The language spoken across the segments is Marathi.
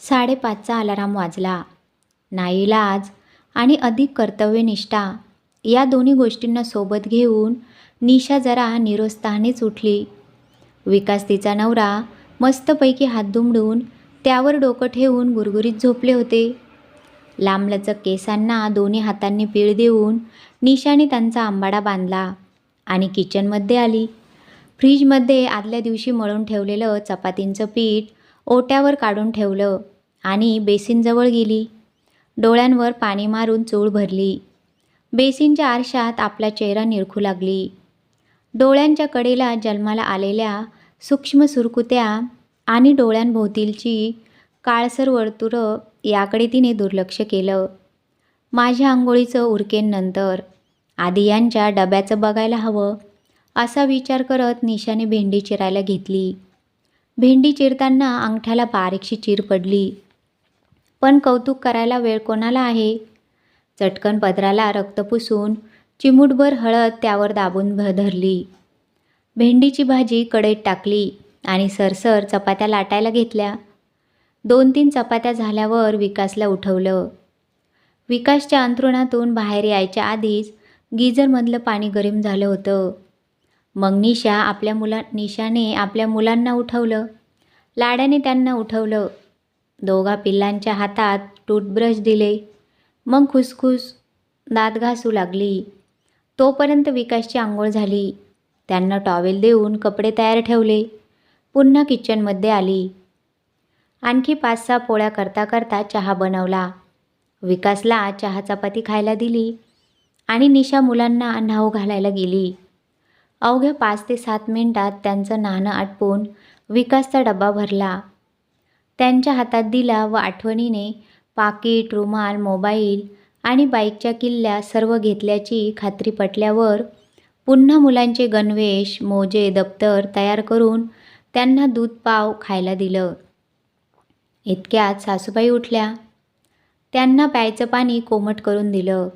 साडेपाचचा अलाराम वाजला. नाईलाज आणि अधिक कर्तव्यनिष्ठा या दोन्ही गोष्टींना सोबत घेऊन निशा जरा निरोत्साहानेच उठली. विकास तिचा नवरा मस्तपैकी हात दुमडून त्यावर डोकं ठेवून गुरगुरीत झोपले होते. लांबलचक केसांना दोन्ही हातांनी पीळ देऊन निशाने त्यांचा आंबाडा बांधला आणि किचनमध्ये आली. फ्रीजमध्ये आदल्या दिवशी मळून ठेवलेलं चपातींचं पीठ ओट्यावर काढून ठेवलं आणि बेसिनजवळ गेली. डोळ्यांवर पाणी मारून चूळ भरली. बेसिनच्या आरशात आपला चेहरा निरखू लागली. डोळ्यांच्या कडेला जन्माला आलेल्या सूक्ष्म सुरकुत्या आणि डोळ्यांभोवतीलची काळसर वर्तुळं याकडे तिने दुर्लक्ष केलं. माझ्या आंघोळीचं उरकेन नंतर आधी यांच्या डब्याचं बघायला हवं असा विचार करत निशाने भेंडी चिरायला घेतली. भेंडी चिरताना अंगठ्याला बारीकशी चीर पडली. पण कौतुक करायला वेळ कोणाला आहे? चटकन पदराला रक्त पुसून चिमूटभर हळद त्यावर दाबून धरली. भेंडीची भाजी कढईत टाकली आणि सरसर चपात्या लाटायला घेतल्या. दोन तीन चपात्या झाल्यावर विकासला उठवलं. विकासच्या अंथरुणातून बाहेर यायच्या आधीच गिझरमधलं पाणी गरम झालं होतं. मग निशा आपल्या मुला निशाने आपल्या मुलांना उठवलं. लाड्याने त्यांना उठवलं. दोघा पिल्लांच्या हातात टूथब्रश दिले. मग खुसखुस दात घासू लागली. तोपर्यंत विकासची आंघोळ झाली. त्यांना टॉवेल देऊन कपडे तयार ठेवले. पुन्हा किचनमध्ये आली. आणखी पाच सहा पोळ्या करता करता चहा बनवला. विकासला चहा चपाती खायला दिली. आणि निशा मुलांना न्हाव घालायला गेली. अवघ्या पाच ते सात मिनिटात त्यांचं नाणं आटपून विकासचा डबा भरला. त्यांच्या हातात दिला व आठवणीने पाकिट रुमाल मोबाईल आणि बाईकच्या किल्ल्या सर्व घेतल्याची खात्री पटल्यावर पुन्हा मुलांचे गणवेश मोजे दप्तर तयार करून त्यांना दूध पाव खायला दिलं. इतक्यात सासूबाई उठल्या. त्यांना प्यायचं पाणी कोमट करून दिलं.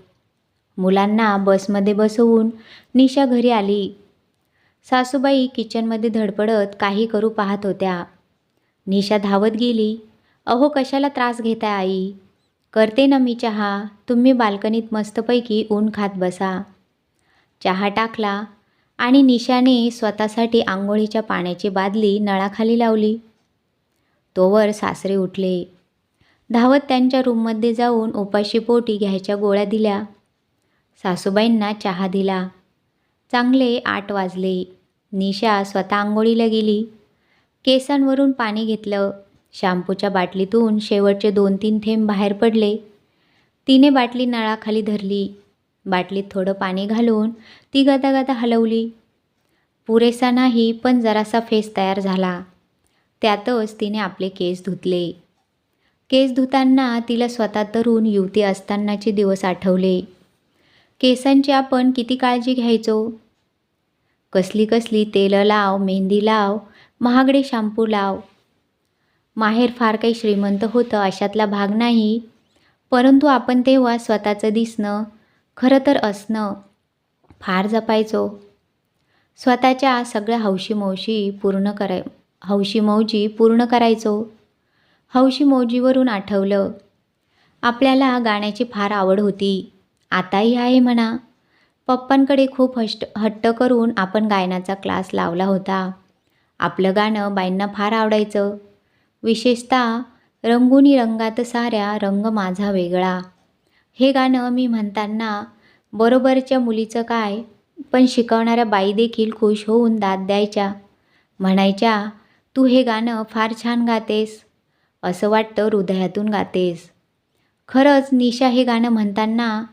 मुलांना बसमध्ये बसवून निशा घरी आली. सासूबाई किचनमध्ये धडपडत काही करू पाहत होत्या. निशा धावत गेली. अहो कशाला त्रास घेताय आई? करते ना मी चहा. तुम्ही बाल्कनीत मस्तपैकी ऊन खात बसा. चहा टाकला आणि निशाने स्वतःसाठी आंघोळीच्या पाण्याची बादली नळाखाली लावली. तोवर सासरे उठले. धावत त्यांच्या रूममध्ये जाऊन उपाशी पोटी घ्यायच्या गोळ्या दिल्या. सासूबाईंना चहा दिला. चांगले आठ वाजले. निशा स्वतः आंघोळीला गेली. केसांवरून पाणी घेतलं. शॅम्पूच्या बाटलीतून शेवटचे दोन तीन थेंब बाहेर पडले. तिने बाटली नळाखाली धरली. बाटलीत थोडं पाणी घालून ती गदागदा हलवली. पुरेसा नाही पण जरासा फेस तयार झाला. त्यातच तिने आपले केस धुतले. केस धुताना तिला स्वतः तरुण युवती असतानाचे दिवस आठवले. केसांची आपण किती काळजी घ्यायचो? कसली कसली तेलं लाव मेहंदी लाव महागडे शॅम्पू लाव. माहेर फार काही श्रीमंत होतं अशातला भाग नाही. परंतु आपण तेव्हा स्वतःचं दिसणं खरं तर असणं फार जपायचो. स्वतःच्या सगळ्या हौशी मौशी पूर्ण कराय हौशी मौजी पूर्ण करायचो. हौशी मौजीवरून आठवलं आपल्याला गाण्याची फार आवड होती. आताही आहे म्हणा. पप्पांकडे खूप हष्ट हट्ट करून आपण गायनाचा क्लास लावला होता. आपलं गाणं बाईंना फार आवडायचं. विशेषतः रंगुनी रंगात साऱ्या रंग माझा वेगळा. हे गाणं मी म्हणताना बरोबरच्या मुलीचं काय पण शिकवणाऱ्या बाई देखील खुश होऊन दाद द्यायच्या. म्हणायच्या तू हे गाणं फार छान गातेस. असं वाटतं हृदयातून गातेस. खरंच निशा हे गाणं म्हणताना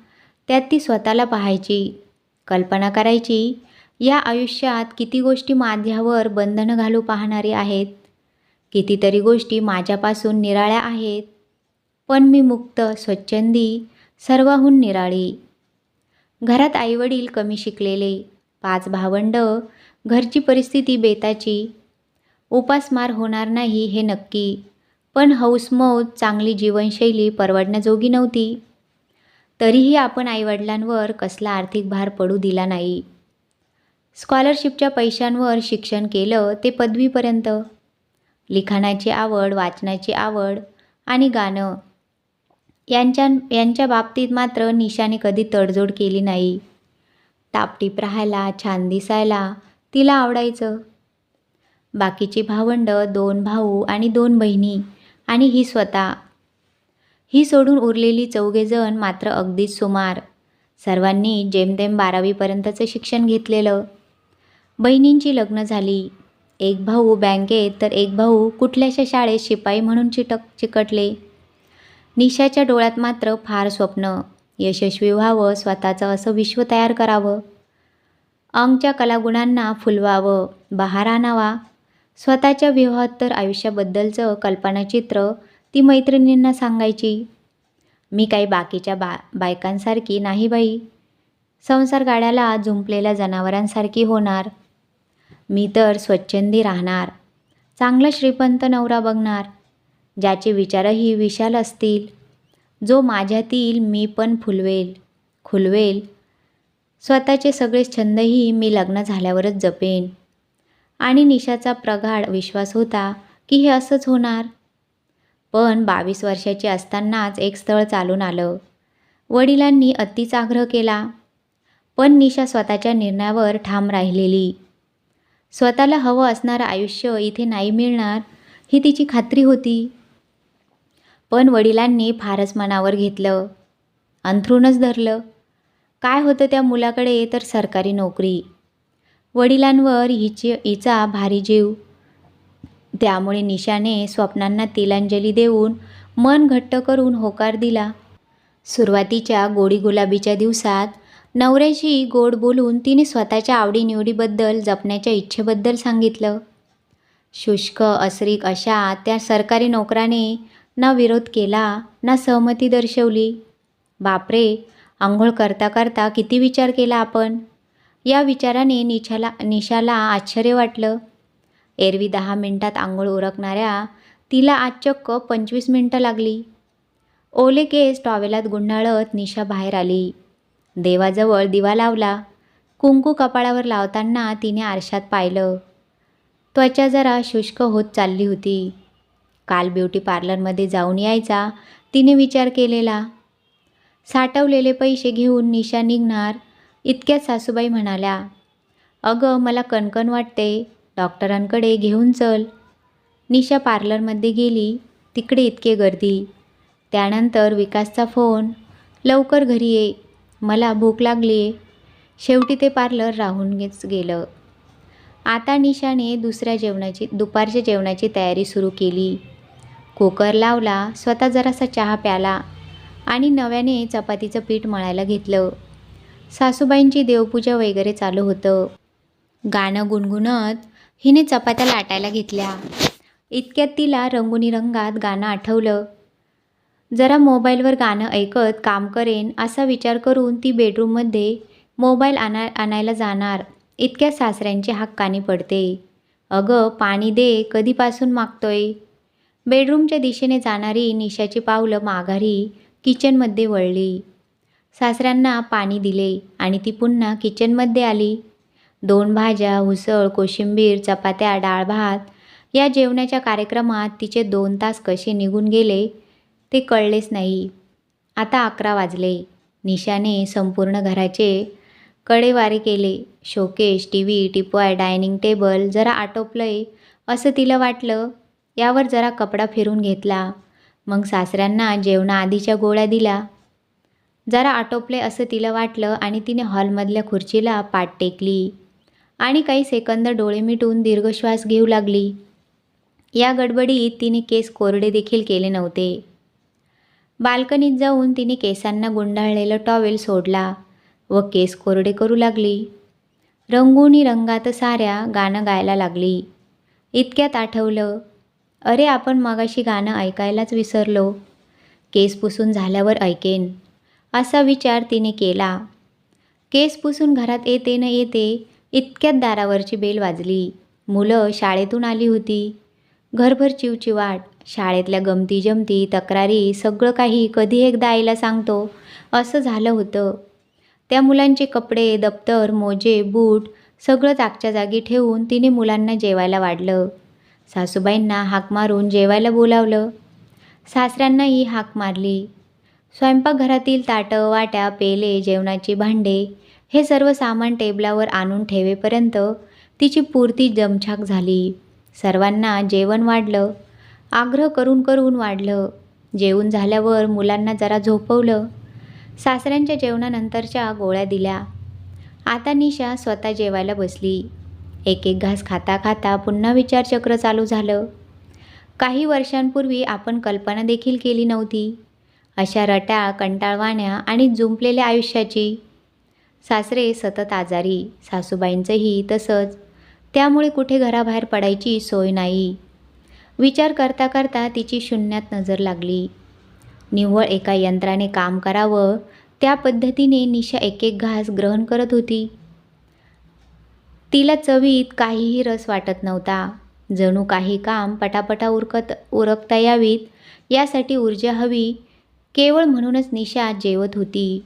त्यात ती स्वतःला पाहायची. कल्पना करायची या आयुष्यात किती गोष्टी माझ्यावर बंधनं घालू पाहणारी आहेत? कितीतरी गोष्टी माझ्यापासून निराळ्या आहेत पण मी मुक्त स्वच्छंदी सर्वाहून निराळी. घरात आईवडील कमी शिकलेले पाच भावंड घरची परिस्थिती बेताची. उपासमार होणार नाही हे नक्की पण हौसमौज चांगली जीवनशैली परवडण्याजोगी नव्हती. तरीही आपण आईवडिलांवर कसला आर्थिक भार पडू दिला नाही. स्कॉलरशिपच्या पैशांवर शिक्षण केलं ते पदवीपर्यंत. लिखाणाची आवड वाचनाची आवड आणि गाणं यांच्या यांच्या बाबतीत मात्र निशाने कधी तडजोड केली नाही. टापटीप राहायला छान दिसायला तिला आवडायचं. बाकीची भावंडं दोन भाऊ आणि दोन बहिणी आणि ही स्वतः ही सोडून उरलेली चौघेजण मात्र अगदीच सुमार. सर्वांनी जेमतेम बारावीपर्यंतचं शिक्षण घेतलेलं. बहिणींची लग्न झाली. एक भाऊ बँकेत तर एक भाऊ कुठल्याशा शाळेत शिपाई म्हणून चिटक चिकटले. निशाच्या डोळ्यात मात्र फार स्वप्न यशस्वी व्हावं स्वतःचं असं विश्व तयार करावं. अंगच्या कलागुणांना फुलवावं बहार आणावा. स्वतःच्या विवाहोत्तर आयुष्याबद्दलचं कल्पनाचित्र ती मैत्रिणींना सांगायची मी काही बाकीच्या बा बायकांसारखी नाही बाई. संसार गाड्याला झुंपलेल्या जनावरांसारखी होणार. मी तर स्वच्छंदी राहणार. चांगला श्रीपंत नवरा बघणार. ज्याचे विचारही विशाल असतील. जो माझ्यातील मी पण फुलवेल खुलवेल. स्वतःचे सगळे छंदही मी लग्न झाल्यावरच जपेन. आणि निशाचा प्रगाढ विश्वास होता की हे असंच होणार. पण बावीस वर्षाची असतानाच एक स्थळ चालून आलं. वडिलांनी अतिच आग्रह केला. पण निशा स्वतःच्या निर्णयावर ठाम राहिलेली. स्वतःला हवं असणारं आयुष्य इथे नाही मिळणार ही तिची खात्री होती. पण वडिलांनी फारच मनावर घेतलं. अंथरूणच धरलं. काय होतं त्या मुलाकडे? तर सरकारी नोकरी. वडिलांवर हिची हिचा भारी जीव. त्यामुळे निशाने स्वप्नांना तिलांजली देऊन मन घट्ट करून होकार दिला. सुरुवातीच्या गोडी गुलाबीच्या दिवसात नवऱ्याशी गोड बोलून तिने स्वतःच्या आवडीनिवडीबद्दल जपण्याच्या इच्छेबद्दल सांगितलं. शुष्क असरीक अशा त्या सरकारी नोकराने ना विरोध केला ना सहमती दर्शवली. बापरे आंघोळ करता करता किती विचार केला आपण? या विचाराने निशाला निशाला आश्चर्य वाटलं. एरवी दहा मिनिटात आंघोळ उरकणाऱ्या तिला आज चक्क पंचवीस मिनटं लागली. ओले केस टॉवेलात गुंडाळत निशा बाहेर आली. देवाजवळ दिवा लावला. कुंकू कपाळावर लावताना तिने आरशात पाहिलं. त्वचा जरा शुष्क होत चालली होती. काल ब्युटी पार्लरमध्ये जाऊन यायचा तिने विचार केलेला. साठवलेले पैसे घेऊन निशा निघणार इतक्यात सासूबाई म्हणाल्या अगं मला कणकण वाटते. डॉक्टरांकडे घेऊन चल. निशा पार्लरमध्ये गेली. तिकडे इतके गर्दी. त्यानंतर विकासचा फोन लवकर घरी ये. मला भूक लागली आहे शेवटी ते पार्लर राहूनच गेलं. आता निशाने दुसऱ्या जेवणाची दुपारच्या जेवणाची तयारी सुरू केली. कुकर लावला स्वतः जरासा चहा प्याला आणि नव्याने चपातीचं पीठ मळायला घेतलं. सासूबाईंची देवपूजा वगैरे चालू होतं. गाणं गुणगुणत हिने चपात्या लाटायला घेतल्या. इतक्यात तिला रंगुनिरंगात गाणं आठवलं. जरा मोबाईलवर गाणं ऐकत काम करेन असा विचार करून ती बेडरूममध्ये मोबाईल आणा आणायला जाणार. इतक्या सासऱ्यांची हक्काने पडते. अगं पाणी दे कधीपासून मागतोय? बेडरूमच्या दिशेने जाणारी निशाची पावलं माघारी किचनमध्ये वळली. सासऱ्यांना पाणी दिले आणि ती पुन्हा किचनमध्ये आली. दोन भाज्या उसळ कोशिंबीर चपात्या डाळ भात. या जेवणाच्या कार्यक्रमात तिचे दोन तास कसे निघून गेले ते कळलेच नाही. आता अकरा वाजले. निशाने संपूर्ण घराचे कडेवारे केले. Showcase T V teapoy dining table जरा आटोपलंय असं तिला वाटलं. यावर जरा कपडा फिरून घेतला. मग सासऱ्यांना जेवणाआधीच्या गोळ्या दिल्या. जरा आटोपले असं तिला वाटलं आणि तिने हॉलमधल्या खुर्चीला पाठ टेकली. आणि काही सेकंद डोळे मिटून दीर्घ श्वास घेऊ लागली. या गडबडीत तिने केस कोरडे देखील केले नव्हते. बाल्कनीत जाऊन तिने केसांना गुंडाळलेलं टॉवेल सोडला व केस कोरडे करू लागली. रंगोनी रंगात साऱ्या गाणं गायला लागली. इतक्यात आठवलं अरे आपण मगाशी गाणं ऐकायलाच विसरलो. केस पुसून झाल्यावर ऐकेन असा विचार तिने केला. केस पुसून घरात येते न येते इतक्यात दारावरची बेल वाजली. मुलं शाळेतून आली होती. घरभर चिवचिवाट शाळेतल्या गमती जमती तक्रारी सगळं काही कधी एकदा आईला सांगतो असं झालं होतं. त्या मुलांचे कपडे दप्तर मोजे बूट सगळं जागच्या जागी ठेवून तिने मुलांना जेवायला वाढलं. सासूबाईंना हाक मारून जेवायला बोलावलं. सासऱ्यांनाही हाक मारली. स्वयंपाकघरातील ताटं वाट्या पेले जेवणाची भांडे हे सर्व सामान टेबलावर आणून ठेवेपर्यंत तिची पुरती जमछाक झाली. सर्वांना जेवण वाढलं. आग्रह करून करून वाढलं. जेवून झाल्यावर मुलांना जरा झोपवलं. सासऱ्यांच्या जेवणानंतरच्या गोळ्या दिल्या. आता निशा स्वतः जेवायला बसली. एक एक घास खाता खाता पुन्हा विचारचक्र चालू झालं. काही वर्षांपूर्वी आपण कल्पना देखील केली नव्हती. अशा रटाळ कंटाळवाण्या आणि जुंपलेल्या आयुष्याची. सासरे सतत आजारी सासूबाईंचंही तसंच. त्यामुळे कुठे घराबाहेर पडायची सोय नाही. विचार करता करता तिची शून्यात नजर लागली. निव्वळ एका यंत्राने काम करावं त्या पद्धतीने निशा एक एक घास ग्रहण करत होती. तिला चवीत काहीही रस वाटत नव्हता. जणू काही काम पटापटा उरकत उरकता यावीत यासाठी ऊर्जा हवी. केवळ म्हणूनच निशा जेवत होती.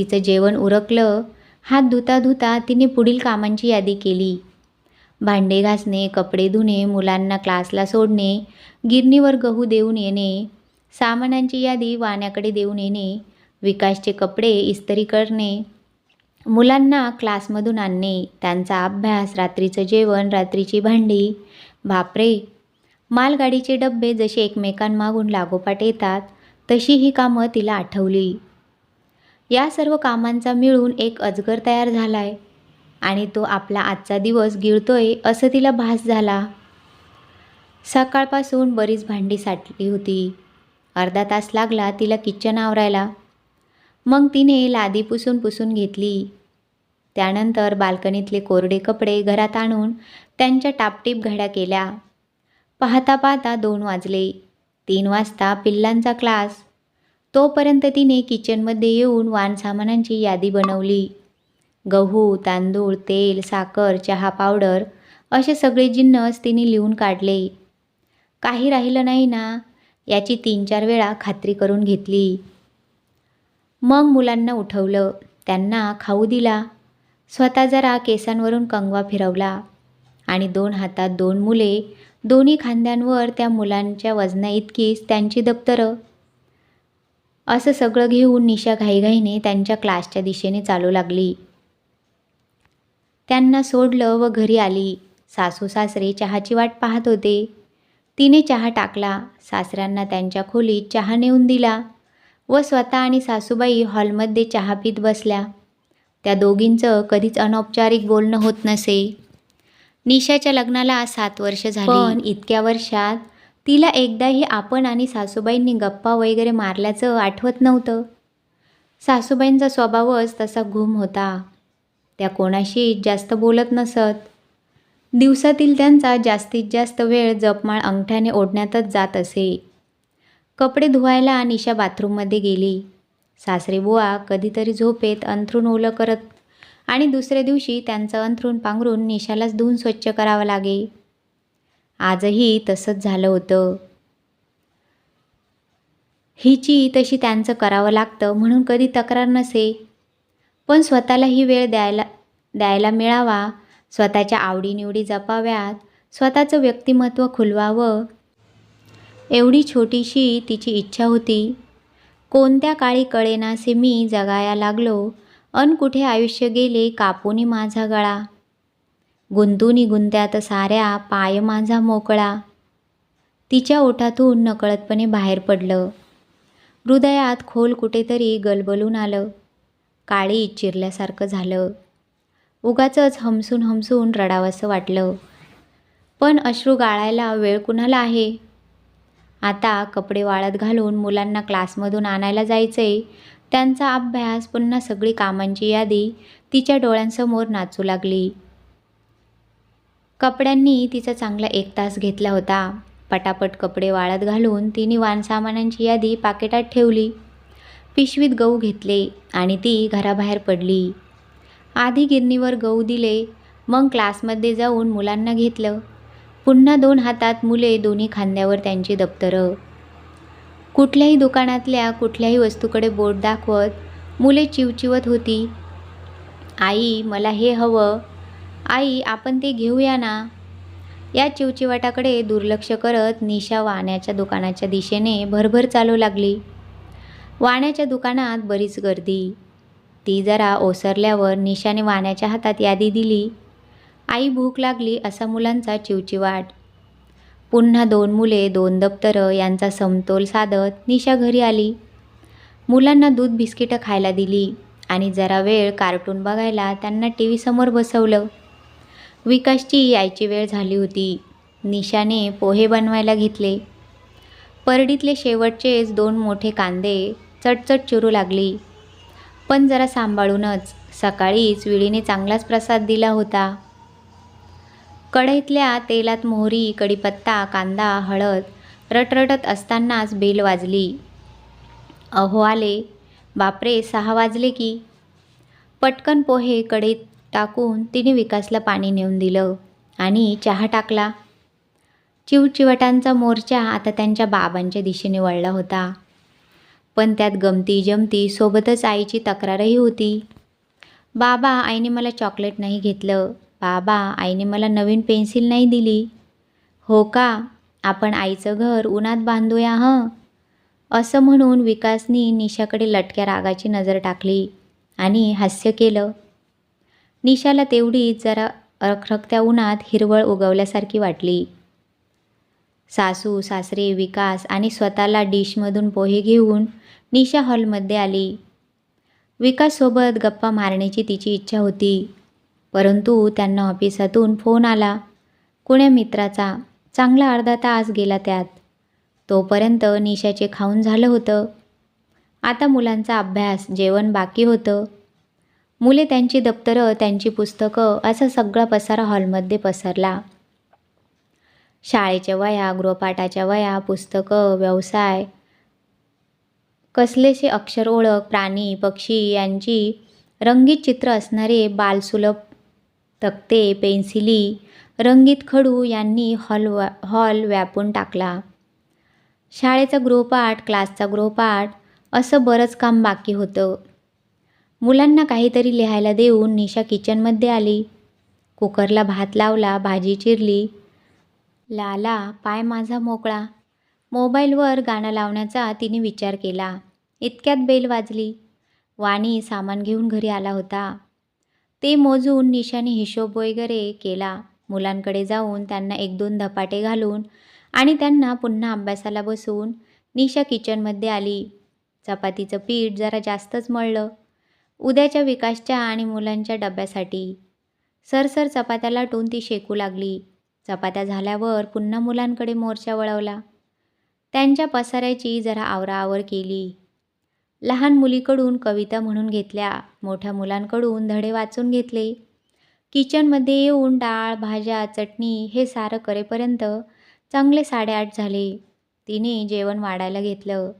तिचं जेवण उरकलं हात धुता धुता तिने पुढील कामांची यादी केली. भांडे घासणे कपडे धुणे मुलांना क्लासला सोडणे गिरणीवर गहू देऊन येणे सामानांची यादी वाण्याकडे देऊन येणे विकासचे कपडे इस्त्री करणे मुलांना क्लासमधून आणणे त्यांचा अभ्यास रात्रीचं जेवण रात्रीची भांडी. बापरे! मालगाडीचे डब्बे जसे एकमेकांमागून लागोपाठ येतात तशी ही कामं तिला आठवली. या सर्व कामांचा मिळून एक अजगर तयार झाला आहे आणि तो आपला आजचा दिवस गिळतोय असं तिला भास झाला. सकाळपासून बरीच भांडी साठली होती. अर्धा तास लागला तिला किचन आवरायला. मग तिने लादी पुसून पुसून घेतली. त्यानंतर बाल्कनीतले कोरडे कपडे घरात आणून त्यांच्या टापटीप घड्या केल्या. पाहता पाहता दोन वाजले. तीन वाजता पिल्लांचा क्लास. तोपर्यंत तिने किचनमध्ये येऊन वानसामानांची यादी बनवली. गहू तांदूळ तेल साखर चहा पावडर असे सगळे जिन्नस तिने लिहून काढले. काही राहिलं नाही ना याची तीन चार वेळा खात्री करून घेतली. मग मुलांना उठवलं. त्यांना खाऊ दिला. स्वतः जरा केसांवरून कंगवा फिरवला आणि दोन हातात दोन मुले दोन्ही खांद्यांवर त्या मुलांच्या वजना इतकीच त्यांची दप्तरं असं सगळं घेऊन निशा घाईघाईने त्यांच्या क्लासच्या दिशेने चालू लागली. त्यांना सोडलं व घरी आली. सासू सासरे चहाची वाट पाहत होते. तिने चहा टाकला. सासऱ्यांना त्यांच्या खोलीत चहा नेऊन दिला व स्वतः आणि सासूबाई हॉलमध्ये चहा पीत बसल्या. त्या दोघींचं कधीच अनौपचारिक बोलणं होत नसे. निशाच्या लग्नाला सात वर्ष झाली. पण इतक्या वर्षात तिला एकदाही आपण आणि सासूबाईंनी गप्पा वगैरे मारल्याचं आठवत नव्हतं. सासूबाईंचा स्वभावच तसा घुम होता. त्या कोणाशी जास्त बोलत नसत. दिवसातील त्यांचा जास्तीत जास्त वेळ जपमाळ अंगठ्याने ओढण्यातच जात असे. कपडे धुवायला निशा बाथरूममध्ये गेली. सासरे बुवा कधीतरी झोपेत अंथरूण ओलं करत आणि दुसऱ्या दिवशी त्यांचं अंथरूण पांघरून निशालाच धुवून स्वच्छ करावं लागे. आजही तसंच झालं होतं. हिची तशी त्यांचं करावं लागतं म्हणून कधी तक्रार नसे. पण स्वतःला ही वेळ द्यायला द्यायला मिळावा. स्वतःच्या आवडीनिवडी जपाव्यात. स्वतःचं व्यक्तिमत्व खुलवावं. एवढी छोटीशी तिची इच्छा होती. कोणत्या काळी कळेनासे मी जगाया लागलो. अन कुठे आयुष्य गेले कापूनी माझा गळा. गुंतुनी गुंत्यात साऱ्या पाय माझा मोकळा. तिच्या ओठातून नकळतपणे बाहेर पडलं. हृदयात खोल कुठेतरी गलबलून आलं. काळी चिरल्यासारखं झालं. उगाचंच हमसून हमसून रडावंसं वाटलं. पण अश्रू गाळायला वेळ कुणाला आहे? आता कपडे वाळत घालून मुलांना क्लासमधून आणायला जायचंय. त्यांचा अभ्यास पुन्हा सगळी कामांची यादी तिच्या डोळ्यांसमोर नाचू लागली. कपड्यांनी तिचा चांगला एक तास घेतला होता. पटापट कपडे वाळत घालून तिने वानसामानांची यादी पाकिटात ठेवली. पिशवीत गहू घेतले आणि ती घराबाहेर पडली. आधी गिरणीवर गहू दिले मग क्लासमध्ये जाऊन मुलांना घेतलं. पुन्हा दोन हातात मुले दोन्ही खांद्यावर त्यांची दप्तरं. कुठल्याही दुकानातल्या कुठल्याही वस्तूकडे बोट दाखवत मुले चिवचिवत होती. आई मला हे हवं. आई आपण ते घेऊया ना. या चिवचिवाटाकडे दुर्लक्ष करत निशा वाण्याच्या दुकानाच्या दिशेने भरभर चालू लागली. वाण्याच्या दुकानात बरीच गर्दी. ती जरा ओसरल्यावर निशाने वाण्याच्या हातात यादी दिली. आई भूक लागली असा मुलांचा चिवचिवाट. पुन्हा दोन मुले दोन दप्तरं यांचा समतोल साधत निशा घरी आली. मुलांना दूध बिस्किटं खायला दिली आणि जरा वेळ कार्टून बघायला त्यांना टी व्ही समोर बसवलं. विकासची यायची वेळ झाली होती. निशाने पोहे बनवायला घेतले. परडीतले शेवटचेच दोन मोठे कांदे चटचट चिरू लागली. पण जरा सांभाळूनच सकाळीच विळीने चांगलाच प्रसाद दिला होता. कढईतल्या तेलात मोहरी कढीपत्ता कांदा हळद रटरटत असतानाच बेल वाजली. अहो आले. बापरे सहा वाजले की. पटकन पोहे कढईत टाकून तिने विकासला पाणी नेऊन दिलं आणि चहा टाकला. चिवचिवटांचा मोर्चा आता त्यांच्या बाबांच्या दिशेने वळला होता. पण त्यात गमती जमती सोबतच आईची तक्रारही होती. बाबा आईने मला चॉकलेट नाही घेतलं. बाबा आईने मला नवीन पेन्सिल नाही दिली. हो का? आपण आईचं घर उन्हात बांधूया हं? असं म्हणून विकासनी निशाकडे लटक्या रागाची नजर टाकली आणि हास्य केलं. निशाला तेवढीच जरा रखरखत्या उन्हात हिरवळ उगवल्यासारखी वाटली. सासू सासरे विकास आणि स्वतःला डिशमधून पोहे घेऊन निशा हॉलमध्ये आली. विकाससोबत गप्पा मारण्याची तिची इच्छा होती परंतु त्यांना ऑफिसातून फोन आला. कुण्या मित्राचा? चांगला अर्धा तास गेला त्यात. तोपर्यंत निशाचे खाऊन झालं होतं. आता मुलांचा अभ्यास जेवण बाकी होतं. मुले त्यांची दप्तरं त्यांची पुस्तकं असा सगळा पसारा हॉलमध्ये पसरला. शाळेच्या वया गृहपाठाच्या वया पुस्तकं व्यवसाय कसलेसे अक्षर ओळख प्राणी पक्षी यांची रंगीत चित्र असणारे बालसुलभ तक्ते पेन्सिली रंगीत खडू यांनी हॉल वा हॉल व्यापून टाकला. शाळेचा गृहपाठ क्लासचा गृहपाठ असं बरंच काम बाकी होतं. मुलांना काहीतरी लिहायला देऊन निशा किचनमध्ये आली. कुकरला भात लावला भाजी चिरली. लाला पाय माझा मोकळा. मोबाईलवर गाणं लावण्याचा तिने विचार केला. इतक्यात बेल वाजली. वाणी सामान घेऊन घरी आला होता. ते मोजून निशाने हिशोब वगैरे केला. मुलांकडे जाऊन त्यांना एक दोन धपाटे घालून आणि त्यांना पुन्हा अभ्यासाला बसवून निशा किचनमध्ये आली. चपातीचं पीठ जरा जास्तच मळलं. उद्याच्या विकासच्या आणि मुलांच्या डब्यासाठी. सरसर चपात्या लाटून ती शेकू लागली. चपात्या झाल्यावर पुन्हा मुलांकडे मोर्चा वळवला. त्यांच्या पसाऱ्याची जरा आवराआवर केली. लहान मुलीकडून कविता म्हणून घेतल्या. मोठ्या मुलांकडून धडे वाचून घेतले. किचनमध्ये येऊन डाळ भाज्या चटणी हे सारं करेपर्यंत चांगले साडेआठ झाले. तिने जेवण वाढायला घेतलं.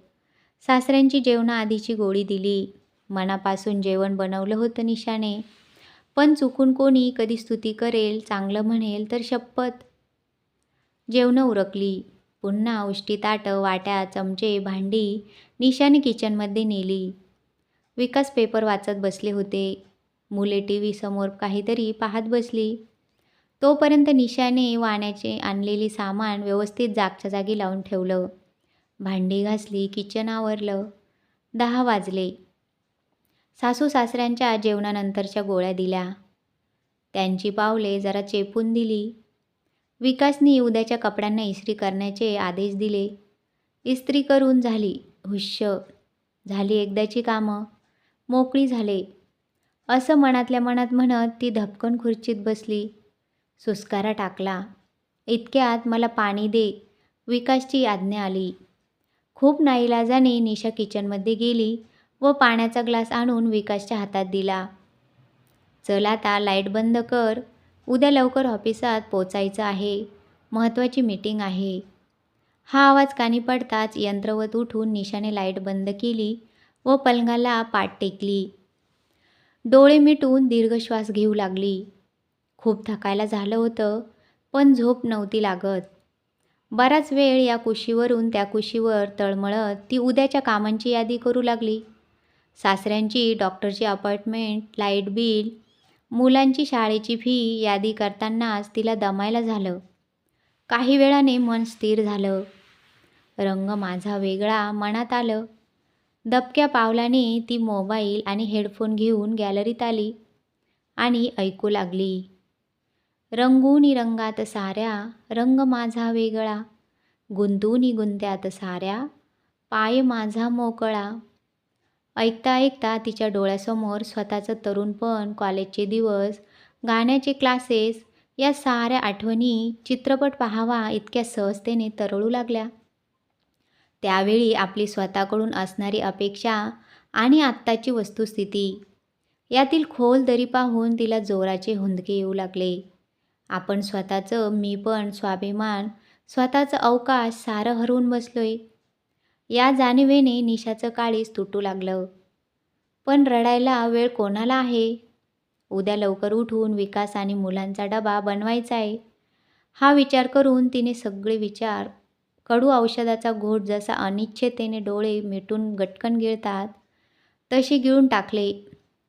सासऱ्यांची जेवणाआधीची गोळी दिली. मनापासून जेवण बनवलं होतं निशाने. पण चुकून कोणी कधी स्तुती करेल चांगलं म्हणेल तर शपथ. जेवणं उरकली. पुन्हा उष्टी ताटं वाट्या चमचे भांडी निशाने किचनमध्ये नेली. विकास पेपर वाचत बसले होते. मुले टी व्ही समोर काहीतरी पाहत बसली. तोपर्यंत निशाने वाण्याचे आणलेली सामान व्यवस्थित जागच्या जागी लावून ठेवलं. भांडी घासली किचन आवरलं. दहा वाजले. सासू सासऱ्यांच्या जेवणानंतरच्या गोळ्या दिल्या. त्यांची पावले जरा चेपून दिली. विकासनी उद्याच्या कपड्यांना इस्त्री करण्याचे आदेश दिले. इस्त्री करून झाली. हुश्य झाली एकदाची कामं. मोकळी झाले. असं मनातल्या मनात म्हणत ती धपकन खुर्चीत बसली. सुस्कारा टाकला. इतक्यात मला पाणी दे. विकासची आज्ञा आली. खूप नाईलाजाने निशा किचनमध्ये गेली. व पाण्याचा ग्लास आणून विकासच्या हातात दिला. चल आता लाइट बंद कर. उद्या लवकर ऑफिसात पोचायचं आहे. महत्त्वाची मीटिंग आहे. हा आवाज कानी पडताच यंत्रवत उठून निशाने लाइट बंद केली व पलंगाला पाठ टेकली. डोळे मिटून दीर्घ श्वास घेऊ लागली. खूप थकायला झालं होतं पण झोप नव्हती लागत. बराच वेळ या कुशीवरून त्या कुशीवर तळमळत ती उद्याच्या कामांची यादी करू लागली. सासऱ्यांची डॉक्टरची अपॉइंटमेंट लाइट बिल मुलांची शाळेची फी यादी करतानाच तिला दमायला झालं. काही वेळाने मन स्थिर झालं. रंग माझा वेगळा मनात आलं. दबक्या पावलाने ती मोबाईल आणि हेडफोन घेऊन गॅलरीत आली आणि ऐकू लागली. रंगूनी रंगात साऱ्या रंग माझा वेगळा. गुंतूनी गुंत्यात साऱ्या पाय माझा मोकळा. ऐकता ऐकता तिच्या डोळ्यासमोर स्वतःचं तरुणपण कॉलेजचे दिवस गाण्याचे क्लासेस या साऱ्या आठवणी चित्रपट पाहावा इतक्या सहजतेने तरळू लागल्या. त्यावेळी आपली स्वतःकडून असणारी अपेक्षा आणि आत्ताची वस्तुस्थिती यातील खोल दरी पाहून तिला जोराचे हुंदके येऊ लागले. आपण स्वतःचं मी पण स्वाभिमान स्वतःचं अवकाश सारं हरवून बसलोय. या जाणीवेने निशाचं काळीच तुटू लागलं. पण रडायला वेळ कोणाला आहे? उद्या लवकर उठून विकास आणि मुलांचा डबा बनवायचा आहे हा विचार करून तिने सगळे विचार कडू औषधाचा घोट जसा अनिच्छेतेने डोळे मिटून गटकन गिळतात तशी गिळून टाकले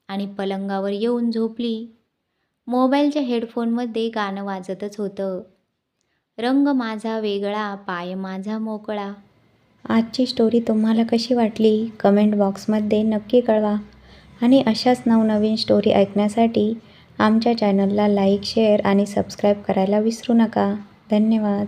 आणि पलंगावर येऊन झोपली. मोबाईलच्या हेडफोनमध्ये गाणं वाजतच होतं. रंग माझा वेगळा पाय माझा मोकळा. आजची स्टोरी तुम्हाला कशी वाटली? कमेंट बॉक्समध्ये नक्की कळवा. आणि अशाच नवनवीन स्टोरी ऐकण्यासाठी आमच्या चॅनलला लाईक शेअर आणि सबस्क्राईब करायला विसरू नका. धन्यवाद.